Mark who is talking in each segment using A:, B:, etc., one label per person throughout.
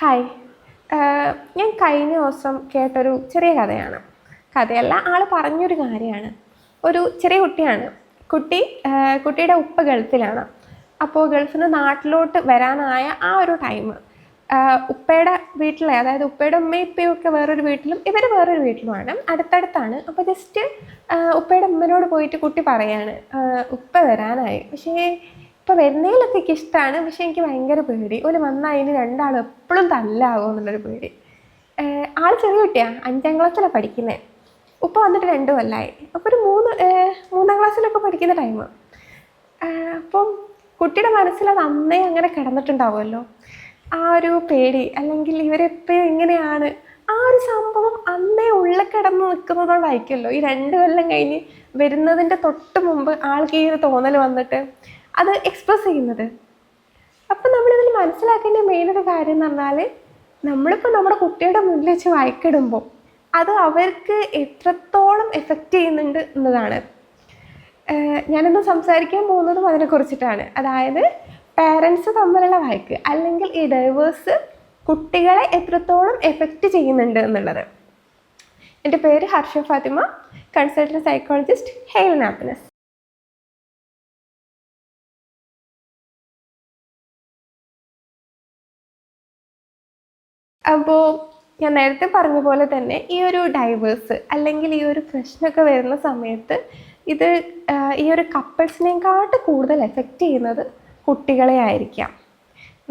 A: Hi ഞാൻ കഴിഞ്ഞ ദിവസം കേട്ടൊരു ചെറിയ കഥയാണ്. കഥയല്ല ആൾ പറഞ്ഞൊരു കാര്യമാണ്. ഒരു ചെറിയ കുട്ടിയാണ്. കുട്ടി കുട്ടിയുടെ ഉപ്പ ഗൾഫിലാണ്. അപ്പോൾ ഗൾഫിൽ നിന്ന് നാട്ടിലോട്ട് വരാനായ ആ ഒരു ടൈം ഉപ്പയുടെ വീട്ടിലെ അതായത് ഉപ്പയുടെ ഉമ്മയും ഇപ്പയും ഒക്കെ വേറൊരു വീട്ടിലും ഇവർ വേറൊരു വീട്ടിലുമാണ്. അടുത്തടുത്താണ്. അപ്പോൾ ജസ്റ്റ് ഉപ്പയുടെ ഉമ്മനോട് പോയിട്ട് കുട്ടി പറയാണ് ഉപ്പ വരാനായി. പക്ഷേ ഇപ്പോൾ വരുന്നതിലൊക്കെ എനിക്ക് ഇഷ്ടമാണ് പക്ഷെ എനിക്ക് ഭയങ്കര പേടി. ഒരു വന്നാൽ അതിന് രണ്ടാളും എപ്പോഴും തല്ലാകും എന്നുള്ളൊരു പേടി ആൾ ചെറിയ കുട്ടിയാണ് അഞ്ചാം ക്ലാസ്സിലാണ് പഠിക്കുന്നത് ഉപ്പ വന്നിട്ട് രണ്ട് കൊല്ലമായി അപ്പോൾ ഒരു മൂന്ന് മൂന്നാം ക്ലാസ്സിലൊക്കെ പഠിക്കുന്ന ടൈം അപ്പം കുട്ടിയുടെ മനസ്സിൽ അത് അന്നേ അങ്ങനെ കിടന്നിട്ടുണ്ടാവുമല്ലോ. ആ ഒരു പേടി അല്ലെങ്കിൽ ഇവരെപ്പോഴും എങ്ങനെയാണ് ആ ഒരു സംഭവം അന്നേ ഉള്ളിൽ കിടന്ന് നിൽക്കുന്നതുകൊണ്ടായിരിക്കുമല്ലോ. ഈ രണ്ട് കൊല്ലം കഴിഞ്ഞ് വരുന്നതിന്റെ തൊട്ട് മുമ്പ് ആൾക്ക് ഈ ഒരു തോന്നൽ വന്നിട്ട് അത് എക്സ്പ്രസ് ചെയ്യുന്നത്. അപ്പം നമ്മളിതിൽ മനസ്സിലാക്കേണ്ട മെയിൻ ഒരു കാര്യം എന്ന് പറഞ്ഞാൽ നമ്മളിപ്പോൾ നമ്മുടെ കുട്ടിയുടെ മുന്നിൽ വെച്ച് വായിക്കിടുമ്പോൾ അത് അവർക്ക് എത്രത്തോളം എഫക്റ്റ് ചെയ്യുന്നുണ്ട് എന്നതാണ്. ഞാനിന്ന് സംസാരിക്കാൻ പോകുന്നതും അതിനെക്കുറിച്ചിട്ടാണ് അതായത് പാരൻസ് തമ്മിലുള്ള വായിക്ക് അല്ലെങ്കിൽ ഈ ഡൈവേഴ്സ് കുട്ടികളെ എത്രത്തോളം എഫക്റ്റ് ചെയ്യുന്നുണ്ട് എന്നുള്ളത്. എന്റെ പേര് Harsha Fathima consultant psychologist hale happiness അപ്പോൾ ഞാൻ നേരത്തെ പറഞ്ഞ പോലെ തന്നെ ഈ ഒരു ഡൈവേഴ്സ് അല്ലെങ്കിൽ ഈ ഒരു പ്രശ്നമൊക്കെ വരുന്ന സമയത്ത് ഇത് ഈ ഒരു കപ്പിൾസിനെക്കാട്ട് കൂടുതൽ എഫക്റ്റ് ചെയ്യുന്നത് കുട്ടികളെ ആയിരിക്കാം.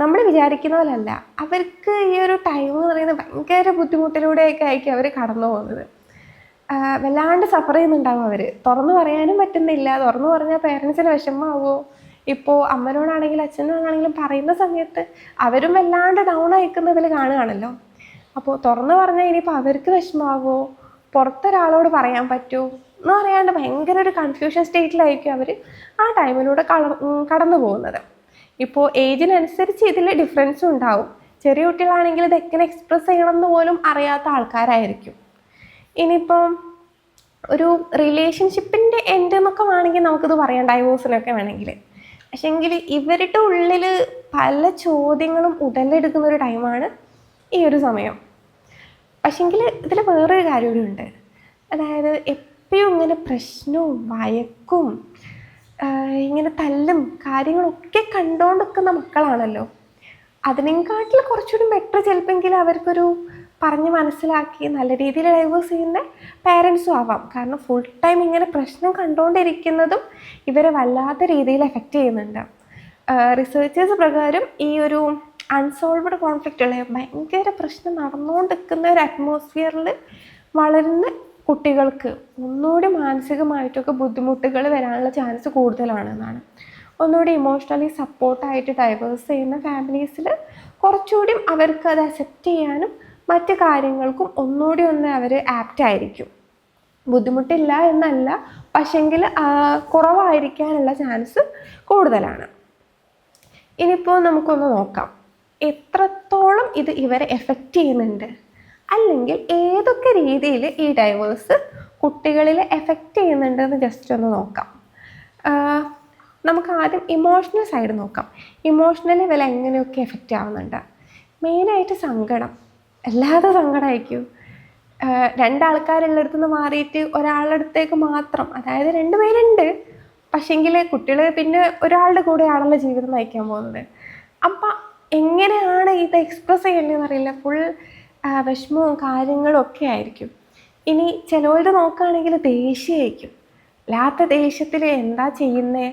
A: നമ്മൾ വിചാരിക്കുന്ന പോലല്ല. അവർക്ക് ഈ ഒരു ടൈം എന്ന് പറയുന്നത് ഭയങ്കര ബുദ്ധിമുട്ടിലൂടെയൊക്കെ ആയിരിക്കും അവർ കടന്നു പോകുന്നത്. വല്ലാണ്ട് സഫർ ചെയ്യുന്നുണ്ടാവും അവർ തുറന്നു പറയാനും പറ്റുന്നില്ല. തുറന്നു പറഞ്ഞാൽ പേരൻസിന് വിഷമമാവോ? ഇപ്പോൾ അമ്മനോടാണെങ്കിലും അച്ഛനോടാണെങ്കിലും പറയുന്ന സമയത്ത് അവരും വല്ലാണ്ട് ഡൗൺ അയക്കുന്നതിൽ കാണുകയാണല്ലോ. അപ്പോൾ തുറന്നു പറഞ്ഞാൽ ഇനിയിപ്പോൾ അവർക്ക് വിഷമാവോ പുറത്തൊരാളോട് പറയാൻ പറ്റുമോ എന്ന് പറയാണ്ട് ഭയങ്കര ഒരു കൺഫ്യൂഷൻ സ്റ്റേറ്റിലായിരിക്കും അവർ ആ ടൈമിലൂടെ കടന്നു പോകുന്നത്. ഇപ്പോൾ ഏജിനനുസരിച്ച് ഇതിൽ ഡിഫറൻസും ഉണ്ടാവും. ചെറിയ കുട്ടികളാണെങ്കിൽ ഇത് എക്സ്പ്രസ് ചെയ്യണമെന്ന് പോലും അറിയാത്ത ആൾക്കാരായിരിക്കും. ഇനിയിപ്പം ഒരു റിലേഷൻഷിപ്പിന്റെ എൻഡ് എന്നൊക്കെ വേണമെങ്കിൽ നമുക്കിത് പറയാം ഡൈവോഴ്സിനൊക്കെ വേണമെങ്കിൽ. പക്ഷെങ്കിൽ ഇവരുടെ ഉള്ളിൽ പല ചോദ്യങ്ങളും ഉടലെടുക്കുന്ന ഒരു ടൈമാണ് ഈ ഒരു സമയം. പക്ഷെങ്കിൽ ഇതിൽ വേറൊരു കാര്യം കൂടി ഉണ്ട്. അതായത് എപ്പോഴും ഇങ്ങനെ പ്രശ്നവും വയക്കും ഇങ്ങനെ തല്ലും കാര്യങ്ങളൊക്കെ കണ്ടുകൊണ്ടിരിക്കുന്ന മക്കളാണല്ലോ. അതിനെക്കാട്ടിൽ കുറച്ചുകൂടി ബെറ്റർ ചിലപ്പോൾ അവർക്കൊരു പറഞ്ഞ് മനസ്സിലാക്കി നല്ല രീതിയിൽ ഡൈവേഴ്സ് ചെയ്യുന്ന പേരൻസും ആവാം. കാരണം ഫുൾ ടൈം ഇങ്ങനെ പ്രശ്നം കണ്ടുകൊണ്ടിരിക്കുന്നതും ഇവരെ വല്ലാത്ത രീതിയിൽ എഫക്റ്റ് ചെയ്യുന്നുണ്ട്. റിസർച്ചേഴ്സ് പ്രകാരം ഈ ഒരു അൺസോൾവഡ് ഉള്ള ഭയങ്കര പ്രശ്നം നടന്നുകൊണ്ടിരിക്കുന്ന ഒരു അറ്റ്മോസ്ഫിയറിൽ വളരുന്ന കുട്ടികൾക്ക് ഒന്നുകൂടി മാനസികമായിട്ടൊക്കെ ബുദ്ധിമുട്ടുകൾ വരാനുള്ള ചാൻസ് കൂടുതലാണെന്നാണ്. ഒന്നുകൂടി ഇമോഷണലി സപ്പോർട്ടായിട്ട് ഡൈവേഴ്സ് ചെയ്യുന്ന ഫാമിലീസിൽ കുറച്ചുകൂടി അവർക്ക് അത് അക്സെപ്റ്റ് ചെയ്യാനും മറ്റു കാര്യങ്ങൾക്കും ഒന്നുകൂടി ഒന്ന് അവർ ആപ്റ്റ് ആയിരിക്കും. ബുദ്ധിമുട്ടില്ല എന്നല്ല പക്ഷെങ്കിൽ കുറവായിരിക്കാനുള്ള ചാൻസ് കൂടുതലാണ്. ഇനിയിപ്പോൾ നമുക്കൊന്ന് നോക്കാം. എത്രത്തോളം ഇത് ഇവരെ എഫക്റ്റ് ചെയ്യുന്നുണ്ട്? അല്ലെങ്കിൽ ഏതൊക്കെ രീതിയിൽ ഈ ഡൈവേഴ്സ് കുട്ടികളിൽ എഫക്റ്റ് ചെയ്യുന്നുണ്ടെന്ന് ജസ്റ്റ് ഒന്ന് നോക്കാം. നമുക്ക് ആദ്യം ഇമോഷണൽ സൈഡ് നോക്കാം. ഇമോഷണലി ഇവർ എങ്ങനെയൊക്കെ എഫക്റ്റ് ആവുന്നുണ്ട്? മെയിനായിട്ട് സങ്കടം. അല്ലാതെ സങ്കടമായിരിക്കും ആഹ് രണ്ടാൾക്കാരുള്ളിടത്തു നിന്ന് മാറിയിട്ട് ഒരാളുടെ അടുത്തേക്ക് മാത്രം അതായത് രണ്ട് പേരുണ്ട്. പക്ഷെങ്കിൽ കുട്ടികൾ പിന്നെ ഒരാളുടെ കൂടെ ആണല്ലോ ജീവിതം നയിക്കാൻ പോകുന്നത്. അപ്പം എങ്ങനെയാണ് ഇത് എക്സ്പ്രസ് ചെയ്യേണ്ടതെന്ന് അറിയില്ല. ഫുൾ വിഷമവും കാര്യങ്ങളും ഒക്കെ ആയിരിക്കും. ഇനി ചിലവരുടെ നോക്കുകയാണെങ്കിൽ ദേഷ്യമായിരിക്കും അല്ലാത്ത ദേഷ്യത്തിൽ എന്താ ചെയ്യുന്നത്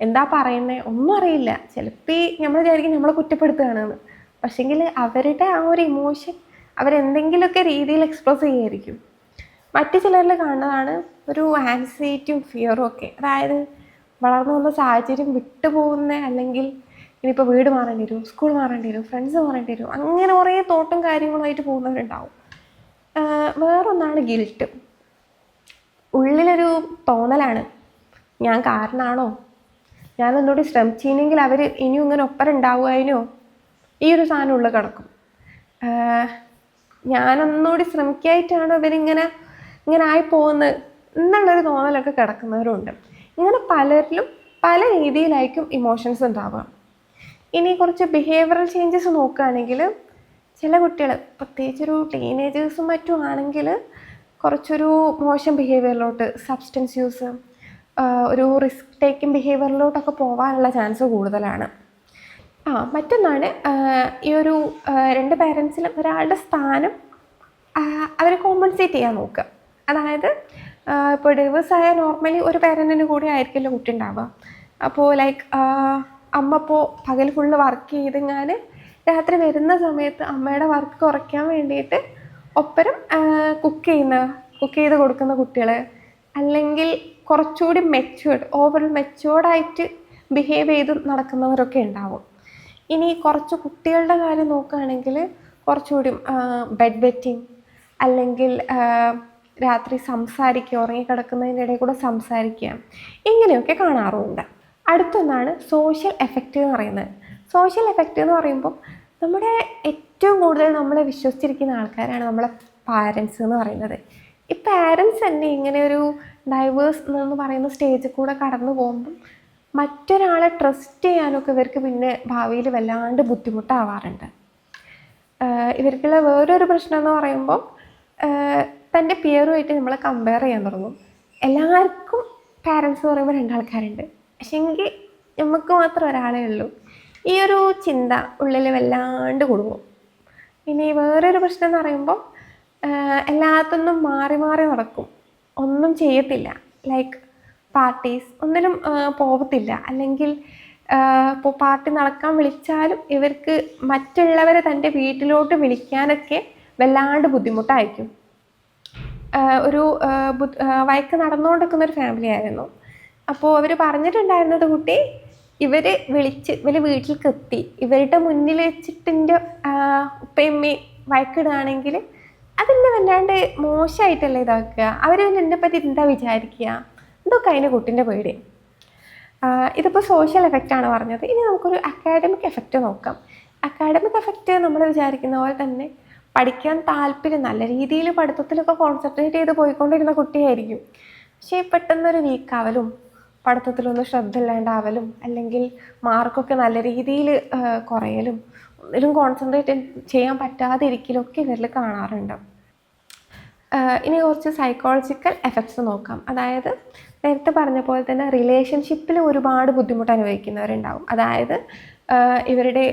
A: എന്താ പറയുന്നത് ഒന്നും അറിയില്ല. ചിലപ്പോൾ നമ്മൾ വിചാരിക്കും നമ്മളെ കുറ്റപ്പെടുത്തുകയാണെന്ന്. പക്ഷെങ്കിൽ അവരുടെ ആ ഒരു ഇമോഷൻ അവരെന്തെങ്കിലുമൊക്കെ രീതിയിൽ എക്സ്പ്രസ് ചെയ്യായിരിക്കും. മറ്റു ചിലരിൽ കാണുന്നതാണ് ഒരു ആൻസൈറ്റിയും ഫിയറും ഒക്കെ. അതായത് വളർന്നു വന്ന സാഹചര്യം വിട്ടുപോകുന്ന അല്ലെങ്കിൽ ഇനിയിപ്പോൾ വീട് മാറേണ്ടി വരും സ്കൂൾ മാറേണ്ടി വരും ഫ്രണ്ട്സ് മാറേണ്ടി വരും അങ്ങനെ കുറേ തോട്ടും കാര്യങ്ങളുമായിട്ട് പോകുന്നവരുണ്ടാവും. വേറൊന്നാണ് ഗിൽട്ട് ഉള്ളിലൊരു തോന്നലാണ്. ഞാൻ കാരണമാണോ ഞാൻ ഒന്നുകൂടി ശ്രമിച്ചില്ലെങ്കിൽ അവർ ഇനിയും ഇങ്ങനെ ഒപ്പരം ഈ ഒരു സാധനം ഉള്ളിൽ കിടക്കും. ഞാനൊന്നുകൂടി ശ്രമിക്കായിട്ടാണ് ഇവരിങ്ങനെ ഇങ്ങനെ ആയി പോകുന്നത് എന്നുള്ളൊരു തോന്നലൊക്കെ കിടക്കുന്നവരുണ്ട്. ഇങ്ങനെ പലരിലും പല രീതിയിലായിരിക്കും ഇമോഷൻസ് ഉണ്ടാവുക. ഇനി കുറച്ച് ബിഹേവിയറൽ ചേഞ്ചസ് നോക്കുകയാണെങ്കിൽ ചില കുട്ടികൾ പ്രത്യേകിച്ചൊരു ടീനേജേഴ്സും മറ്റും ആണെങ്കിൽ കുറച്ചൊരു മോശം ബിഹേവിയറിലോട്ട് സബ്സ്റ്റൻസ് യൂസ് ഒരു റിസ്ക് ടേക്കിംഗ് ബിഹേവിയറിലോട്ടൊക്കെ പോകാനുള്ള ചാൻസ് കൂടുതലാണ്. ആ മറ്റൊന്നാണ് ഈ ഒരു രണ്ട് പേരൻസിലും ഒരാളുടെ സ്ഥാനം അവരെ കോമ്പൻസേറ്റ് ചെയ്യാൻ നോക്കുക. അതായത് ഇപ്പോൾ ഡിവോഴ്സ് ആയ നോർമലി ഒരു പേരന്റിന് കൂടെ ആയിരിക്കില്ല കുട്ടി ഉണ്ടാവുക. അപ്പോൾ ലൈക്ക് അമ്മ ഇപ്പോൾ പകൽ ഫുള്ള് വർക്ക് ചെയ്തെങ്ങാൻ രാത്രി വരുന്ന സമയത്ത് അമ്മയുടെ വർക്ക് കുറയ്ക്കാൻ വേണ്ടിയിട്ട് ഒപ്പരം കുക്ക് ചെയ്യുന്ന കുക്ക് ചെയ്ത് കൊടുക്കുന്ന കുട്ടികൾ അല്ലെങ്കിൽ കുറച്ചുകൂടി മെച്ചുവേർഡ് ഓവർ മെച്ചുവേർഡായിട്ട് ബിഹേവ് ചെയ്ത് നടക്കുന്നവരൊക്കെ ഉണ്ടാവും. ഇനി കുറച്ച് കുട്ടികളുടെ കാര്യം നോക്കുകയാണെങ്കിൽ കുറച്ചുകൂടി ബെഡ് വെറ്റിംഗ് അല്ലെങ്കിൽ രാത്രി സംസാരിക്കുക ഉറങ്ങിക്കിടക്കുന്നതിന്റെ ഇടയിൽ കൂടെ സംസാരിക്കുക ഇങ്ങനെയൊക്കെ കാണാറുമുണ്ട്. അടുത്തൊന്നാണ് സോഷ്യൽ എഫക്റ്റ് എന്ന് പറയുന്നത്. സോഷ്യൽ എഫക്റ്റ് എന്ന് പറയുമ്പോൾ നമ്മുടെ ഏറ്റവും കൂടുതൽ നമ്മളെ വിശ്വസിച്ചിരിക്കുന്ന ആൾക്കാരാണ് നമ്മളെ പാരൻസ് എന്ന് പറയുന്നത്. ഈ പാരൻസ് തന്നെ ഇങ്ങനെ ഒരു ഡൈവേഴ്സ് എന്ന് പറയുന്ന സ്റ്റേജിൽ കൂടെ കടന്നു പോകുമ്പം മറ്റൊരാളെ ട്രസ്റ്റ് ചെയ്യാനൊക്കെ ഇവർക്ക് പിന്നെ ഭാവിയിൽ വല്ലാണ്ട് ബുദ്ധിമുട്ടാവാറുണ്ട്. ഇവർക്കുള്ള വേറൊരു പ്രശ്നം എന്ന് പറയുമ്പോൾ തന്റെ പിയറുമായിട്ട് നമ്മൾ കമ്പയർ ചെയ്യാൻ തുടങ്ങും. എല്ലാവർക്കും പാരൻസ് എന്ന് പറയുമ്പോൾ രണ്ടാൾക്കാരുണ്ട്. പക്ഷെങ്കിൽ നമുക്ക് മാത്രം ഒരാളേ ഉള്ളൂ. ഈ ഒരു ചിന്ത ഉള്ളിൽ വല്ലാണ്ട് കുടുങ്ങും. ഇനി വേറൊരു പ്രശ്നം എന്ന് പറയുമ്പോൾ എല്ലാത്തൊന്നും മാറി മാറി നടക്കും. ഒന്നും ചെയ്യത്തില്ല. ലൈക്ക് പാർട്ടീസ് ഒന്നിലും പോകത്തില്ല അല്ലെങ്കിൽ ഇപ്പോൾ പാർട്ടി നടക്കാൻ വിളിച്ചാലും ഇവർക്ക് മറ്റുള്ളവരെ തന്റെ വീട്ടിലോട്ട് വിളിക്കാനൊക്കെ വല്ലാണ്ട് ബുദ്ധിമുട്ടായിരിക്കും. ഒരു വയക്ക് നടന്നുകൊണ്ടിരിക്കുന്ന ഒരു ഫാമിലി ആയിരുന്നു. അപ്പോൾ അവർ പറഞ്ഞിട്ടുണ്ടായിരുന്നത് കുട്ടി ഇവർ വിളിച്ച് ഇവർ വീട്ടിൽ എത്തി ഇവരുടെ മുന്നിൽ വെച്ചിട്ടിന്റെ ഉപ്പയമ്മയും വഴക്കിടുകയാണെങ്കിൽ അതെന്നെ വല്ലാണ്ട് മോശമായിട്ടല്ലേ ഇതാക്കുക? അവർ എന്നെ പറ്റി എന്താ വിചാരിക്കുക? ഇതൊക്കെ അതിന്റെ കുട്ടിന്റെ പേടി. ഇതിപ്പോൾ സോഷ്യൽ എഫക്റ്റാണ് പറഞ്ഞത്. ഇനി നമുക്കൊരു അക്കാഡമിക് എഫക്റ്റ് നോക്കാം. അക്കാഡമിക് എഫക്റ്റ് നമ്മൾ വിചാരിക്കുന്ന പോലെ തന്നെ പഠിക്കാൻ താല്പര്യം നല്ല രീതിയിൽ പഠിത്തത്തിലൊക്കെ കോൺസെൻട്രേറ്റ് ചെയ്ത് പോയിക്കൊണ്ടിരുന്ന കുട്ടിയായിരിക്കും. പക്ഷേ പെട്ടെന്നൊരു വീക്കാവലും പഠിത്തത്തിലൊന്നും ശ്രദ്ധ ഇല്ലാണ്ടാവലും അല്ലെങ്കിൽ മാർക്കൊക്കെ നല്ല രീതിയിൽ കുറയലും ഒന്നിലും കോൺസെൻട്രേറ്റ് ചെയ്യാൻ പറ്റാതെ ഒക്കെ ഇവരിൽ കാണാറുണ്ട്. ഇനി കുറച്ച് സൈക്കോളജിക്കൽ എഫക്ട്സ് നോക്കാം. അതായത് നേരത്തെ പറഞ്ഞ പോലെ തന്നെ റിലേഷൻഷിപ്പിൽ ഒരുപാട് ബുദ്ധിമുട്ട് അനുഭവിക്കുന്നവരുണ്ടാവും. അതായത് ഇവരുടെ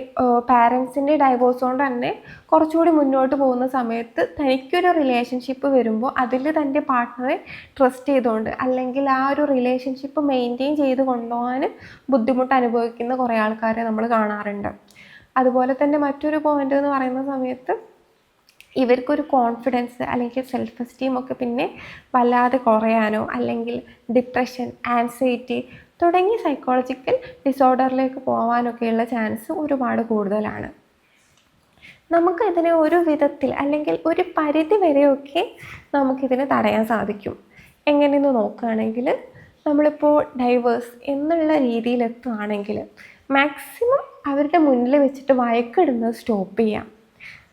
A: പാരൻസിന്റെ ഡൈവോഴ്സ് കൊണ്ട് തന്നെ കുറച്ചുകൂടി മുന്നോട്ട് പോകുന്ന സമയത്ത് തനിക്കൊരു റിലേഷൻഷിപ്പ് വരുമ്പോൾ അതിൽ തന്റെ പാർട്ട്ണറെ ട്രസ്റ്റ് ചെയ്തുകൊണ്ട് അല്ലെങ്കിൽ ആ ഒരു റിലേഷൻഷിപ്പ് മെയിന്റെയിൻ ചെയ്ത് കൊണ്ടുപോകാൻ ബുദ്ധിമുട്ട് അനുഭവിക്കുന്ന കുറേ ആൾക്കാരെ നമ്മൾ കാണാറുണ്ട്. അതുപോലെ തന്നെ മറ്റൊരു പോയിന്റ് എന്ന് പറയുന്ന സമയത്ത് ഇവർക്കൊരു കോൺഫിഡൻസ് അല്ലെങ്കിൽ സെൽഫ് എസ്റ്റീം ഒക്കെ പിന്നെ വല്ലാതെ കുറയാനോ അല്ലെങ്കിൽ ഡിപ്രഷൻ ആൻസൈറ്റി തുടങ്ങിയ സൈക്കോളജിക്കൽ ഡിസോർഡറിലേക്ക് പോകാനൊക്കെയുള്ള ചാൻസ് ഒരുപാട് കൂടുതലാണ്. നമുക്ക് ഇതിനെ ഒരു വിധത്തിൽ അല്ലെങ്കിൽ ഒരു പരിധി വരെയൊക്കെ നമുക്കിതിനെ തടയാൻ സാധിക്കും. എങ്ങനെയെന്ന് നോക്കുകയാണെങ്കിൽ നമ്മളിപ്പോൾ ഡൈവേഴ്സ് എന്നുള്ള രീതിയിലെത്തുകയാണെങ്കിൽ മാക്സിമം അവരുടെ മുന്നിൽ വെച്ചിട്ട് വഴക്കിടുന്നത് സ്റ്റോപ്പ് ചെയ്യാം.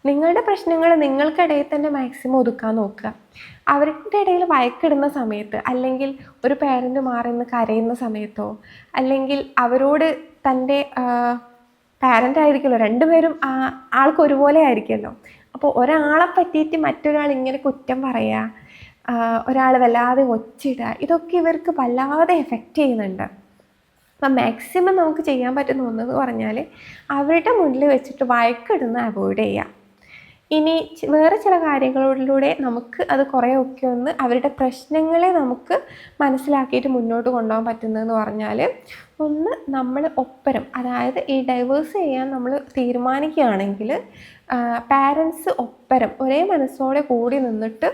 A: നിങ്ങളുടെ പ്രശ്നങ്ങൾ നിങ്ങൾക്കിടയിൽ തന്നെ മാക്സിമം ഒതുക്കാൻ നോക്കുക. അവരുടെ ഇടയിൽ വഴക്കിടുന്ന സമയത്ത് അല്ലെങ്കിൽ ഒരു പേരന്റ് മാറിന്ന് കരയുന്ന സമയത്തോ അല്ലെങ്കിൽ അവരോട് തന്റെ പാരന്റ് ആയിരിക്കുമല്ലോ രണ്ടുപേരും ആൾക്ക് ഒരുപോലെ ആയിരിക്കുമല്ലോ. അപ്പോൾ ഒരാളെ പറ്റിയിട്ട് മറ്റൊരാൾ ഇങ്ങനെ കുറ്റം പറയുക ഒരാൾ വല്ലാതെ ഒച്ചിടുക ഇതൊക്കെ ഇവർക്ക് വല്ലാതെ എഫക്റ്റ് ചെയ്യുന്നുണ്ട്. അപ്പം മാക്സിമം നമുക്ക് ചെയ്യാൻ പറ്റുന്ന ഒന്നെന്ന് പറഞ്ഞാൽ അവരുടെ മുന്നിൽ വെച്ചിട്ട് വഴക്കിടുന്ന അവോയ്ഡ് ചെയ്യുക. ഇനി വേറെ ചില കാര്യങ്ങളിലൂടെ നമുക്ക് അത് കുറേയൊക്കെ ഒന്ന് അവരുടെ പ്രശ്നങ്ങളെ നമുക്ക് മനസ്സിലാക്കിയിട്ട് മുന്നോട്ട് കൊണ്ടുപോകാൻ പറ്റുന്നതെന്ന് പറഞ്ഞാൽ ഒന്ന് നമ്മൾ ഒപ്പരം അതായത് ഈ ഡൈവേഴ്സ് ചെയ്യാൻ നമ്മൾ തീരുമാനിക്കുകയാണെങ്കിൽ പാരൻസ് ഒപ്പരം ഒരേ മനസ്സോടെ കൂടി നിന്നിട്ട്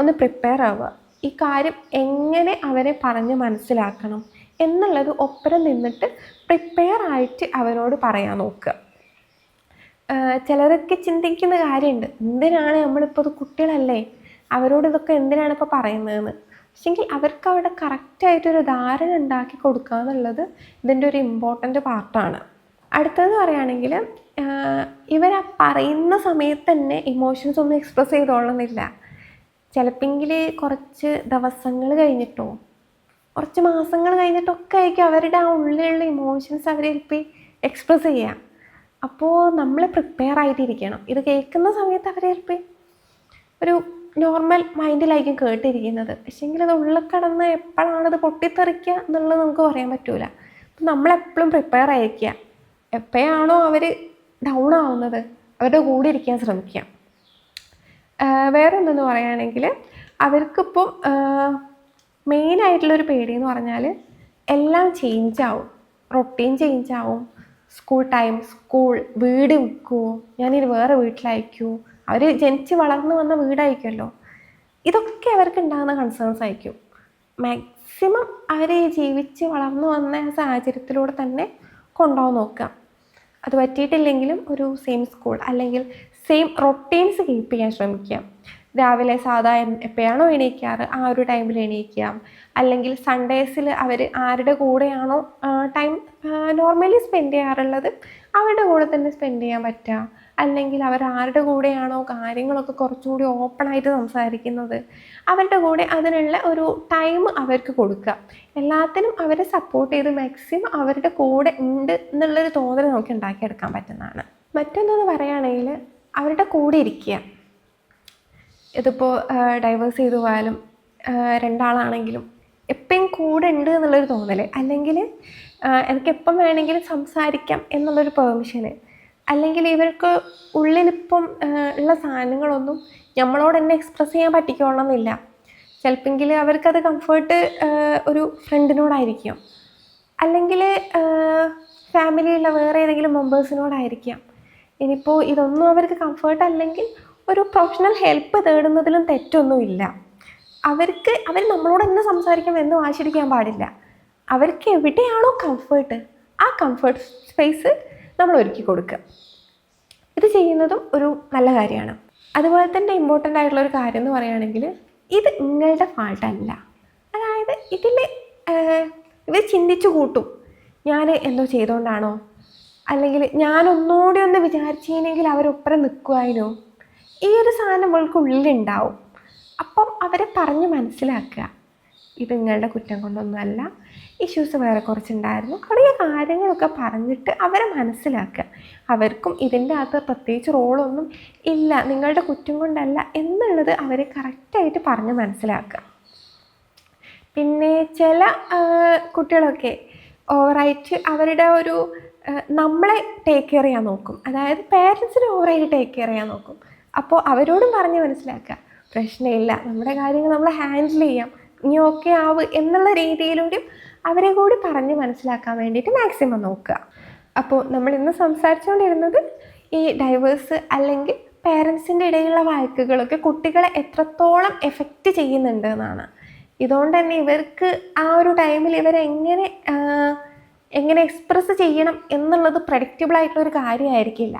A: ഒന്ന് പ്രിപ്പയർ ആവുക. ഈ കാര്യം എങ്ങനെ അവരെ പറഞ്ഞ് മനസ്സിലാക്കണം എന്നുള്ളത് ഒപ്പരം നിന്നിട്ട് പ്രിപ്പയർ ആയിട്ട് അവരോട് പറയാൻ നോക്കുക. ചിലരൊക്കെ ചിന്തിക്കുന്ന കാര്യമുണ്ട്. എന്തിനാണ് നമ്മളിപ്പോൾ അത് കുട്ടികളല്ലേ? അവരോട് ഇതൊക്കെ എന്തിനാണ് ഇപ്പോൾ പറയുന്നതെന്ന്? പക്ഷെങ്കിൽ അവർക്ക് അവിടെ കറക്റ്റായിട്ടൊരു ധാരണ ഉണ്ടാക്കി കൊടുക്കുക എന്നുള്ളത് ഇതിന്റെ ഒരു ഇമ്പോർട്ടന്റ് പാർട്ടാണ് അടുത്തത് പറയുകയാണെങ്കിൽ ഇവർ ആ പറയുന്ന സമയത്ത് തന്നെ ഇമോഷൻസ് ഒന്നും എക്സ്പ്രസ് ചെയ്തോളുന്നില്ല. ചിലപ്പെങ്കിൽ കുറച്ച് ദിവസങ്ങൾ കഴിഞ്ഞിട്ടോ കുറച്ച് മാസങ്ങൾ കഴിഞ്ഞിട്ടൊക്കെ ആയിരിക്കും അവരുടെ ആ ഉള്ളിലുള്ള ഇമോഷൻസ് അവരെ എക്സ്പ്രസ് ചെയ്യുക. അപ്പോൾ നമ്മൾ പ്രിപ്പയർ ആയിട്ടിരിക്കണം. ഇത് കേൾക്കുന്ന സമയത്ത് അവർ ചിലപ്പോൾ ഒരു നോർമൽ മൈൻഡിലായിരിക്കും കേട്ടിരിക്കുന്നത്. പക്ഷേങ്കിൽ അത് ഉള്ളിൽ കടന്ന് എപ്പോഴാണ് ഇത് പൊട്ടിത്തെറിക്കുക എന്നുള്ളത് നമുക്ക് പറയാൻ പറ്റൂല. അപ്പം നമ്മളെപ്പോഴും പ്രിപ്പയർ ആയിരിക്കുക എപ്പോഴാണോ അവർ ഡൗൺ ആവുന്നത് അവരുടെ കൂടെ ഇരിക്കാൻ ശ്രമിക്കുക വേറെ എന്തെന്ന് പറയുകയാണെങ്കിൽ അവർക്കിപ്പം മെയിനായിട്ടുള്ളൊരു പേടി എന്ന് പറഞ്ഞാൽ എല്ലാം ചേഞ്ച് ആവും. റൊട്ടീൻ ചേഞ്ച് ആവും. സ്കൂൾ ടൈം സ്കൂൾ വീട് വിൽക്കുമോ ഞാനിത് വേറെ വീട്ടിലയക്കുമോ അവർ ജനിച്ച് വളർന്നു വന്ന വീടായിരിക്കുമല്ലോ. ഇതൊക്കെ അവർക്ക് ഉണ്ടാകുന്ന കൺസേൺസ് ആയിരിക്കും. മാക്സിമം അവർ ജീവിച്ച് വളർന്നു വന്ന സാഹചര്യത്തിലൂടെ തന്നെ കൊണ്ടുപോകാൻ നോക്കുക. അത് പറ്റിയിട്ടില്ലെങ്കിലും ഒരു സെയിം സ്കൂൾ അല്ലെങ്കിൽ സെയിം റൊട്ടീൻസ് കീപ്പ് ചെയ്യാൻ ശ്രമിക്കുക. രാവിലെ സാധാരണ എപ്പോഴാണോ എണീക്കാറ് ആ ഒരു ടൈമിൽ എണീക്കാം. അല്ലെങ്കിൽ സൺഡേസിൽ അവർ ആരുടെ കൂടെയാണോ ടൈം നോർമലി സ്പെൻഡ് ചെയ്യാറുള്ളത് അവരുടെ കൂടെ തന്നെ സ്പെൻഡ് ചെയ്യാൻ പറ്റുക അല്ലെങ്കിൽ അവർ ആരുടെ കൂടെയാണോ കാര്യങ്ങളൊക്കെ കുറച്ചുകൂടി ഓപ്പണായിട്ട് സംസാരിക്കുന്നത് അവരുടെ കൂടെ അതിനുള്ള ഒരു ടൈം അവർക്ക് കൊടുക്കുക എല്ലാത്തിനും അവരെ സപ്പോർട്ട് ചെയ്ത് മാക്സിമം അവരുടെ കൂടെ ഉണ്ട് എന്നുള്ളൊരു തോന്നൽ നമുക്ക് ഉണ്ടാക്കിയെടുക്കാൻ പറ്റുന്നതാണ്. മറ്റൊന്നെന്ന് പറയുകയാണെങ്കിൽ അവരുടെ കൂടെ ഇരിക്കുക. ഇതിപ്പോൾ ഡൈവേഴ്സ് ചെയ്തു പോയാലും രണ്ടാളാണെങ്കിലും എപ്പോഴും കൂടെ ഉണ്ട് എന്നുള്ളൊരു തോന്നൽ അല്ലെങ്കിൽ എനിക്ക് എപ്പം വേണമെങ്കിലും സംസാരിക്കാം എന്നുള്ളൊരു പെർമിഷന് അല്ലെങ്കിൽ ഇവർക്ക് ഉള്ളിലിപ്പം ഉള്ള സാധനങ്ങളൊന്നും നമ്മളോട് തന്നെ എക്സ്പ്രസ് ചെയ്യാൻ പറ്റിക്കോളണമെന്നില്ല ചിലപ്പെങ്കിൽ അവർക്കത് കംഫേർട്ട് ഒരു ഫ്രണ്ടിനോടായിരിക്കാം അല്ലെങ്കിൽ ഫാമിലിയിലുള്ള വേറെ ഏതെങ്കിലും മെമ്പേഴ്സിനോടായിരിക്കാം ഇനിയിപ്പോൾ ഇതൊന്നും അവർക്ക് കംഫേർട്ട് അല്ലെങ്കിൽ ഒരു പ്രൊഫഷണൽ ഹെൽപ്പ് തേടുന്നതിലും തെറ്റൊന്നുമില്ല. അവർക്ക് അവർ നമ്മളോട് എന്ന് സംസാരിക്കാം എന്ന് വാശിടിക്കാൻ പാടില്ല. അവർക്ക് എവിടെയാണോ കംഫേർട്ട് ആ കംഫേർട്ട് സ്പേസ് നമ്മൾ ഒരുക്കി കൊടുക്കുക. ഇത് ചെയ്യുന്നതും ഒരു നല്ല കാര്യമാണ്. അതുപോലെ തന്നെ ഇമ്പോർട്ടന്റ് ആയിട്ടുള്ള ഒരു കാര്യം എന്ന് പറയുകയാണെങ്കിൽ ഇത് നിങ്ങളുടെ ഫാൾട്ടല്ല അതായത് ഇതിൽ ഇവർ ചിന്തിച്ചു കൂട്ടും. ഞാൻ എന്തോ ചെയ്തുകൊണ്ടാണോ? അല്ലെങ്കിൽ ഞാനൊന്നുകൂടി ഒന്ന് വിചാരിച്ചെങ്കിൽ അവരൊപ്പരം നിൽക്കുമായിരുന്നു ഈ ഒരു സാധനം അവൾക്ക് ഉള്ളിലുണ്ടാവും അപ്പം അവരെ പറഞ്ഞ് മനസ്സിലാക്കുക. ഇത് നിങ്ങളുടെ കുറ്റം കൊണ്ടൊന്നുമല്ല. ഇഷ്യൂസ് വേറെ കുറച്ചുണ്ടായിരുന്നു. കുറേ കാര്യങ്ങളൊക്കെ പറഞ്ഞിട്ട് അവരെ മനസ്സിലാക്കുക. അവർക്കും ഇതിന്റെ അകത്ത് പ്രത്യേകിച്ച് റോളൊന്നും ഇല്ല. നിങ്ങളുടെ കുറ്റം കൊണ്ടല്ല എന്നുള്ളത് അവരെ കറക്റ്റായിട്ട് പറഞ്ഞ് മനസ്സിലാക്കുക. പിന്നെ ചില കുട്ടികളൊക്കെ ഓവറായിട്ട് അവരുടെ ഒരു നമ്മളെ ടേക്ക് കെയർ ചെയ്യാൻ നോക്കും. അതായത് പേരൻസിനെ ഓവറായിട്ട് ടേക്ക് കെയർ ചെയ്യാൻ നോക്കും. അപ്പോൾ അവരോടും പറഞ്ഞ് മനസ്സിലാക്കുക. പ്രശ്നമില്ല നമ്മുടെ കാര്യങ്ങൾ നമ്മൾ ഹാൻഡിൽ ചെയ്യാം. ഇനി ഓക്കെ ആവ് എന്നുള്ള രീതിയിലൂടെ അവരെ കൂടി പറഞ്ഞ് മനസ്സിലാക്കാൻ വേണ്ടിയിട്ട് മാക്സിമം നോക്കുക. അപ്പോൾ നമ്മൾ ഇന്ന് സംസാരിച്ചുകൊണ്ടിരുന്നത് ഈ ഡൈവേഴ്സ് അല്ലെങ്കിൽ പേരൻസിന്റെ ഇടയിലുള്ള വഴക്കുകളൊക്കെ കുട്ടികളെ എത്രത്തോളം എഫക്റ്റ് ചെയ്യുന്നുണ്ട് എന്നാണ്. ഇതുകൊണ്ട് തന്നെ ഇവർക്ക് ആ ഒരു ടൈമിൽ ഇവരെങ്ങനെ എങ്ങനെ എക്സ്പ്രസ് ചെയ്യണം എന്നുള്ളത് പ്രഡിക്റ്റബിൾ ആയിട്ടുള്ള ഒരു കാര്യമായിരിക്കില്ല.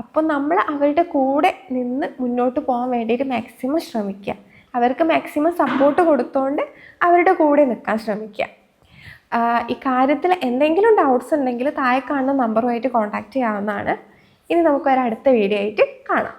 A: അപ്പോൾ നമ്മൾ അവരുടെ കൂടെ നിന്ന് മുന്നോട്ട് പോകാൻ വേണ്ടിയിട്ട് മാക്സിമം ശ്രമിക്കുക. അവർക്ക് മാക്സിമം സപ്പോർട്ട് കൊടുത്തുകൊണ്ട് അവരുടെ കൂടെ നിൽക്കാൻ ശ്രമിക്കുക. ഈ കാര്യത്തിൽ എന്തെങ്കിലും ഡൗട്ട്സ് ഉണ്ടെങ്കിൽ താഴെ കാണുന്ന നമ്പറുമായിട്ട് കോൺടാക്റ്റ് ചെയ്യാവുന്നതാണ്. ഇനി നമുക്ക് അടുത്ത വീഡിയോ ആയിട്ട് കാണാം.